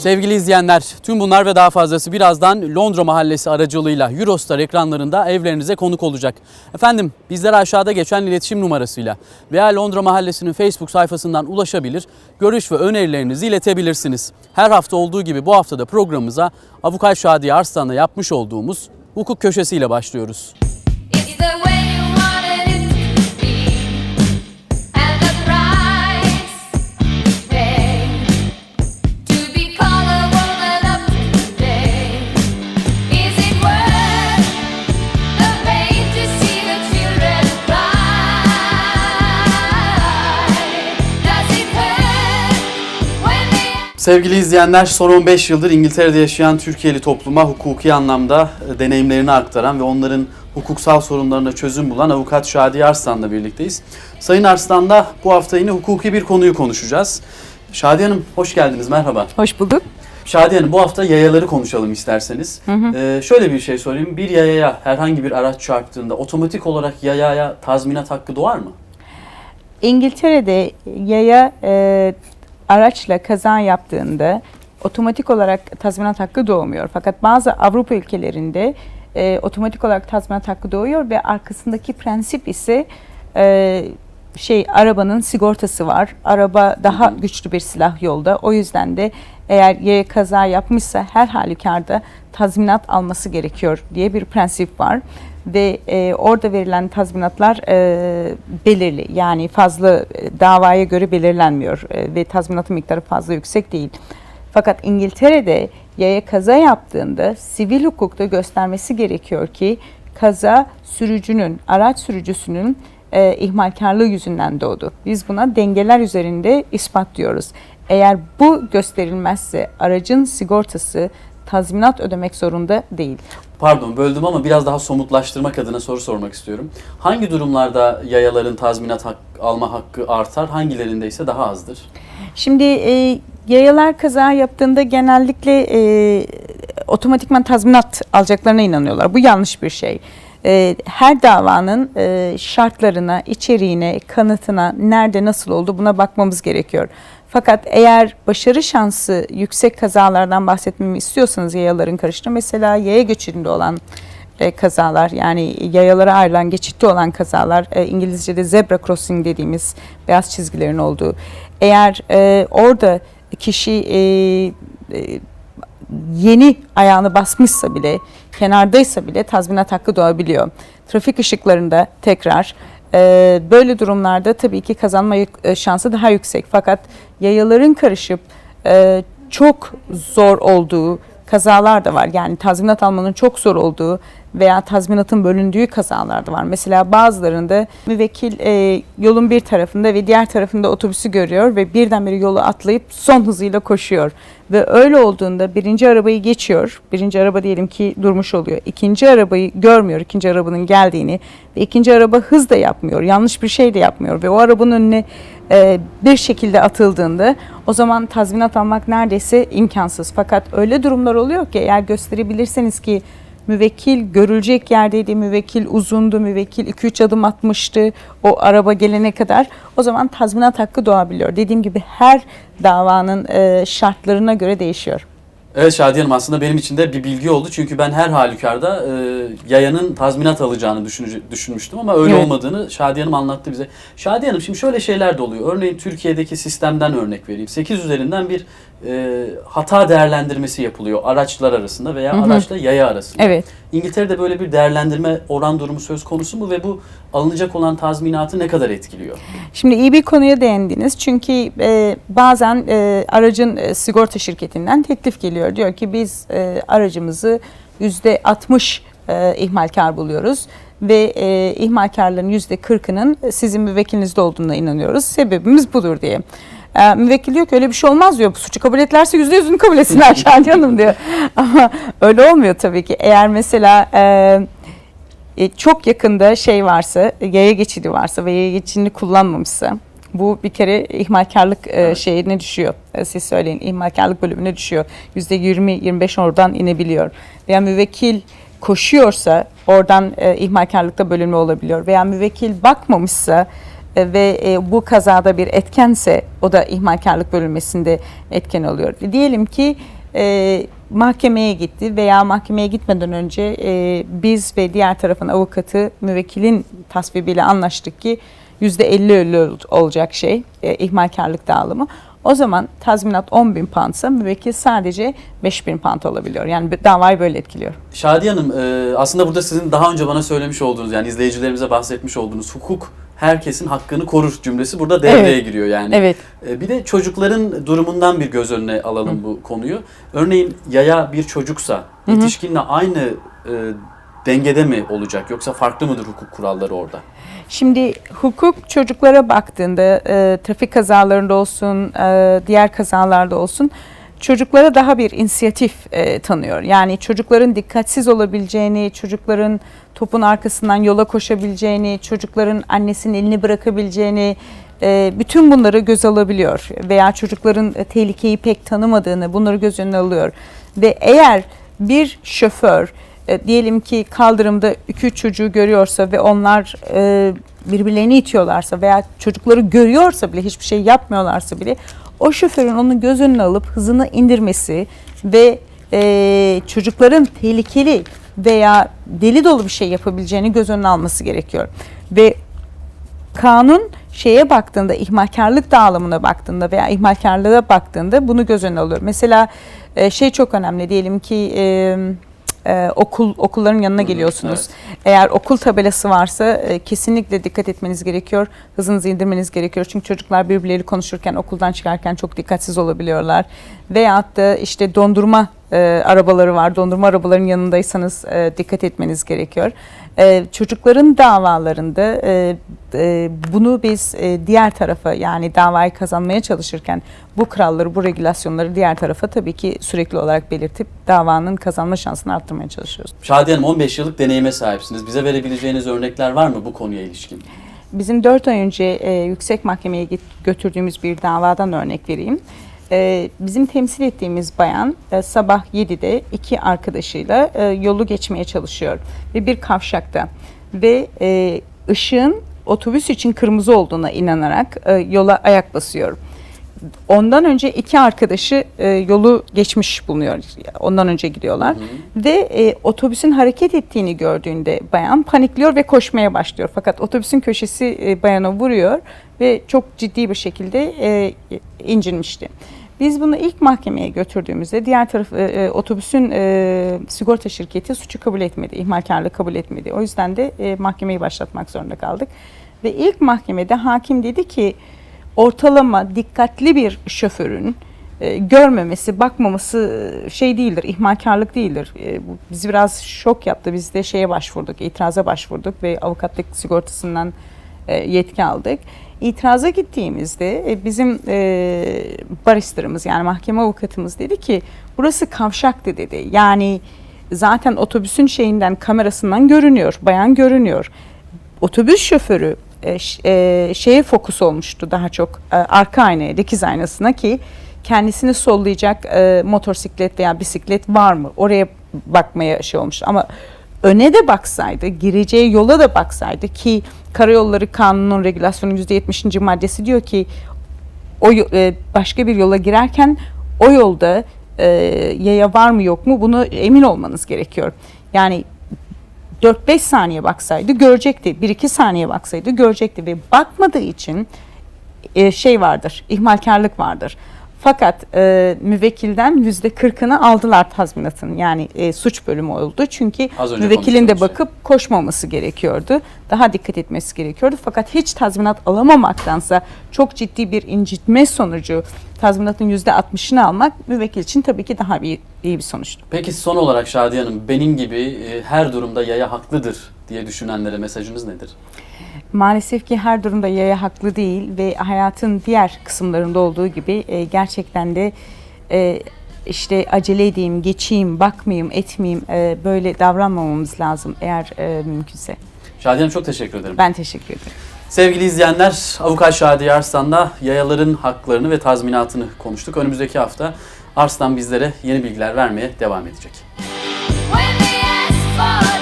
Sevgili izleyenler, tüm bunlar ve daha fazlası birazdan Londra Mahallesi aracılığıyla Eurostar ekranlarında evlerinize konuk olacak. Efendim bizlere aşağıda geçen iletişim numarasıyla veya Londra Mahallesi'nin Facebook sayfasından ulaşabilir, görüş ve önerilerinizi iletebilirsiniz. Her hafta olduğu gibi bu haftada programımıza Avukat Şadiye Arslan'la yapmış olduğumuz hukuk köşesiyle başlıyoruz. Sevgili izleyenler, son 15 yıldır İngiltere'de yaşayan Türkiye'li topluma hukuki anlamda e, deneyimlerini aktaran ve onların hukuksal sorunlarına çözüm bulan avukat Şadiye Arslan'la birlikteyiz. Sayın Arslan'la bu hafta yine hukuki bir konuyu konuşacağız. Şadiye Hanım hoş geldiniz, merhaba. Hoş bulduk. Şadiye Hanım bu hafta yayaları konuşalım isterseniz. Ee, şöyle bir şey sorayım, bir yayaya herhangi bir araç çarptığında otomatik olarak yayaya tazminat hakkı doğar mı? İngiltere'de yaya e, araçla kaza yaptığında otomatik olarak tazminat hakkı doğmuyor. Fakat bazı Avrupa ülkelerinde e, otomatik olarak tazminat hakkı doğuyor ve arkasındaki prensip ise e, şey arabanın sigortası var. Araba daha güçlü bir silah yolda. O yüzden de eğer yaya kaza yapmışsa her halükarda tazminat alması gerekiyor diye bir prensip var ve e, orada verilen tazminatlar e, belirli yani fazla e, davaya göre belirlenmiyor e, ve tazminatın miktarı fazla yüksek değil. Fakat İngiltere'de yaya kaza yaptığında sivil hukukta göstermesi gerekiyor ki kaza sürücünün, araç sürücüsünün e, ihmalkarlığı yüzünden doğdu. Biz buna dengeler üzerinde ispat diyoruz. Eğer bu gösterilmezse aracın sigortası tazminat ödemek zorunda değil. Pardon böldüm ama biraz daha somutlaştırmak adına soru sormak istiyorum. Hangi durumlarda yayaların tazminat hak- alma hakkı artar, hangilerinde ise daha azdır? Şimdi e, yayalar kaza yaptığında genellikle e, otomatikman tazminat alacaklarına inanıyorlar. Bu yanlış bir şey. E, her davanın e, şartlarına, içeriğine, kanıtına, nerede nasıl oldu buna bakmamız gerekiyor. Fakat eğer başarı şansı yüksek kazalardan bahsetmemi istiyorsanız yayaların karıştığı mesela yaya geçidinde olan e, kazalar yani yayalara ayrılan geçitte olan kazalar e, İngilizce'de zebra crossing dediğimiz beyaz çizgilerin olduğu. Eğer e, orada kişi e, e, yeni ayağını basmışsa bile kenardaysa bile tazminat hakkı doğabiliyor. Trafik ışıklarında tekrar e, böyle durumlarda tabii ki kazanma e, şansı daha yüksek. Fakat yayaların karışıp e, çok zor olduğu kazalar da var. Yani tazminat almanın çok zor olduğu veya tazminatın bölündüğü kazalar da var. Mesela bazılarında müvekkil e, yolun bir tarafında ve diğer tarafında otobüsü görüyor ve birdenbire yolu atlayıp son hızıyla koşuyor. Ve öyle olduğunda birinci arabayı geçiyor. Birinci araba diyelim ki durmuş oluyor. İkinci arabayı görmüyor ikinci arabanın geldiğini ve ikinci araba hız da yapmıyor. Yanlış bir şey de yapmıyor ve o arabanın önüne e, bir şekilde atıldığında o zaman tazminat almak neredeyse imkansız. Fakat öyle durumlar oluyor ki eğer gösterebilirseniz ki müvekkil görülecek yerdeydi, müvekkil uzundu, müvekkil 2-3 adım atmıştı o araba gelene kadar o zaman tazminat hakkı doğabiliyor. Dediğim gibi her davanın şartlarına göre değişiyor. Evet Şadiye Hanım aslında benim için de bir bilgi oldu. Çünkü ben her halükarda e, yayanın tazminat alacağını düşünüce- düşünmüştüm ama öyle Evet. olmadığını Şadiye Hanım anlattı bize. Şadiye Hanım şimdi şöyle şeyler de oluyor. Örneğin Türkiye'deki sistemden örnek vereyim. 8 üzerinden bir e, hata değerlendirmesi yapılıyor araçlar arasında veya Hı hı. araçla yaya arasında. Evet. İngiltere'de böyle bir değerlendirme oran durumu söz konusu mu ve bu alınacak olan tazminatı ne kadar etkiliyor? Şimdi iyi bir konuya değindiniz. Çünkü e, bazen e, aracın e, sigorta şirketinden teklif geliyor. Diyor ki biz e, aracımızı yüzde 60 e, ihmalkar buluyoruz ve e, ihmalkarların yüzde 40'ının sizin müvekkilinizde olduğuna inanıyoruz. Sebebimiz budur diye. E, müvekkil diyor ki öyle bir şey olmaz diyor. Bu suçu kabul etlerse yüzde yüzünü kabul etsinler Şadiye Hanım diyor. Ama öyle olmuyor tabii ki. Eğer mesela e, e, çok yakında şey varsa, yaya geçidi varsa ve yaya geçidini kullanmamışsa bu bir kere ihmalkarlık e, şeyine düşüyor. E, siz söyleyin ihmalkarlık bölümüne düşüyor. %20-25 oradan inebiliyor. Veya müvekkil koşuyorsa oradan e, ihmalkarlıkta bölünme olabiliyor. Veya müvekkil bakmamışsa ve e, bu kazada bir etkense o da ihmalkarlık bölünmesinde etken oluyor. Diyelim ki e, mahkemeye gitti veya mahkemeye gitmeden önce e, biz ve diğer tarafın avukatı müvekkilin tasvibiyle anlaştık ki %50 ol- olacak şey e, ihmalkarlık dağılımı. O zaman tazminat 10 bin poundsa müvekkil sadece 5 bin pound alabiliyor. Yani davayı böyle etkiliyor. Şadiye Hanım e, aslında burada sizin daha önce bana söylemiş olduğunuz yani izleyicilerimize bahsetmiş olduğunuz hukuk herkesin hakkını korur cümlesi burada devreye Evet. giriyor yani. Evet. E, Bir de çocukların durumundan bir göz önüne alalım bu konuyu. Örneğin yaya bir çocuksa yetişkinle aynı e, dengede mi olacak yoksa farklı mıdır hukuk kuralları orada? Şimdi hukuk çocuklara baktığında e, trafik kazalarında olsun, e, diğer kazalarda olsun çocuklara daha bir inisiyatif e, tanıyor. Yani çocukların dikkatsiz olabileceğini, çocukların topun arkasından yola koşabileceğini, çocukların annesinin elini bırakabileceğini, e, bütün bunları göz alabiliyor. Veya çocukların e, tehlikeyi pek tanımadığını bunları göz önüne alıyor. Ve eğer bir şoför e, diyelim ki kaldırımda iki üç çocuğu görüyorsa ve onlar e, birbirlerini itiyorlarsa veya çocukları görüyorsa bile hiçbir şey yapmıyorlarsa bile o şoförün onu göz önüne alıp hızını indirmesi ve e, çocukların tehlikeli veya deli dolu bir şey yapabileceğini göz önüne alması gerekiyor. Ve kanun şeye baktığında ihmalkarlık dağılımına baktığında veya ihmalkarlığa baktığında bunu göz önüne alıyor. Mesela e, şey çok önemli diyelim ki e, e, okul okulların yanına geliyorsunuz. Eğer okul tabelası varsa e, kesinlikle dikkat etmeniz gerekiyor. Hızınızı indirmeniz gerekiyor. Çünkü çocuklar birbirleri konuşurken okuldan çıkarken çok dikkatsiz olabiliyorlar. Veyahut da işte dondurma e, arabaları var. Dondurma arabaların yanındaysanız e, dikkat etmeniz gerekiyor. E, çocukların davalarında e, e, bunu biz e, diğer tarafa yani davayı kazanmaya çalışırken bu kuralları, bu regülasyonları diğer tarafa tabii ki sürekli olarak belirtip davanın kazanma şansını arttırmaya çalışıyoruz. Şadiye Hanım 15 yıllık deneyime sahipsiniz. Bize verebileceğiniz örnekler var mı bu konuya ilişkin? Bizim 4 ay önce e, yüksek mahkemeye götürdüğümüz bir davadan örnek vereyim. E, bizim temsil ettiğimiz bayan e, sabah 7'de iki arkadaşıyla e, yolu geçmeye çalışıyor ve bir kavşakta ve e, ışığın otobüs için kırmızı olduğuna inanarak e, yola ayak basıyor. Ondan önce iki arkadaşı e, yolu geçmiş bulunuyor. Ondan önce gidiyorlar. Ve e, otobüsün hareket ettiğini gördüğünde bayan panikliyor ve koşmaya başlıyor. Fakat otobüsün köşesi e, bayana vuruyor ve çok ciddi bir şekilde e, incinmişti. Biz bunu ilk mahkemeye götürdüğümüzde diğer taraf e, e, otobüsün e, sigorta şirketi suçu kabul etmedi, ihmalkarlığı kabul etmedi. O yüzden de e, mahkemeyi başlatmak zorunda kaldık. Ve ilk mahkemede hakim dedi ki ortalama dikkatli bir şoförün e, görmemesi, bakmaması şey değildir, ihmalkarlık değildir. E, bu bizi biraz şok yaptı. Biz de şeye başvurduk, itiraza başvurduk ve avukatlık sigortasından yetki aldık. İtiraza gittiğimizde e, bizim e, baristlerimiz yani mahkeme avukatımız dedi ki burası kavşaktı dedi. Yani zaten otobüsün şeyinden kamerasından görünüyor, bayan görünüyor. Otobüs şoförü e, e, şeye fokus olmuştu daha çok e, arka aynaya, dikiz aynasına ki kendisini sollayacak e, motosiklet veya bisiklet var mı? Oraya bakmaya şey olmuş ama öne de baksaydı, gireceği yola da baksaydı ki Karayolları Kanunu'nun regülasyonun %70. maddesi diyor ki o e, başka bir yola girerken o yolda e, yaya var mı yok mu bunu emin olmanız gerekiyor. Yani 4-5 saniye baksaydı görecekti. 1-2 saniye baksaydı görecekti ve bakmadığı için e, şey vardır, ihmalkarlık vardır. Fakat e, müvekkilden yüzde kırkını aldılar tazminatın. Yani e, suç bölümü oldu. Çünkü müvekkilin de konuştuğumuz şey. bakıp koşmaması gerekiyordu. Daha dikkat etmesi gerekiyordu. Fakat hiç tazminat alamamaktansa çok ciddi bir incitme sonucu tazminatın yüzde altmışını almak müvekkil için tabii ki daha bir, iyi bir sonuçtu. Peki son olarak Şadiye Hanım benim gibi e, her durumda yaya haklıdır diye düşünenlere mesajınız nedir? Maalesef ki her durumda yaya haklı değil ve hayatın diğer kısımlarında olduğu gibi e, gerçekten de e, işte acele edeyim, geçeyim, bakmayayım, etmeyeyim e, böyle davranmamamız lazım eğer e, mümkünse. Şadiye Hanım çok teşekkür ederim. Ben teşekkür ederim. Sevgili izleyenler, Avukat Şadiye Arslan'la yayaların haklarını ve tazminatını konuştuk. Önümüzdeki hafta Arslan bizlere yeni bilgiler vermeye devam edecek. When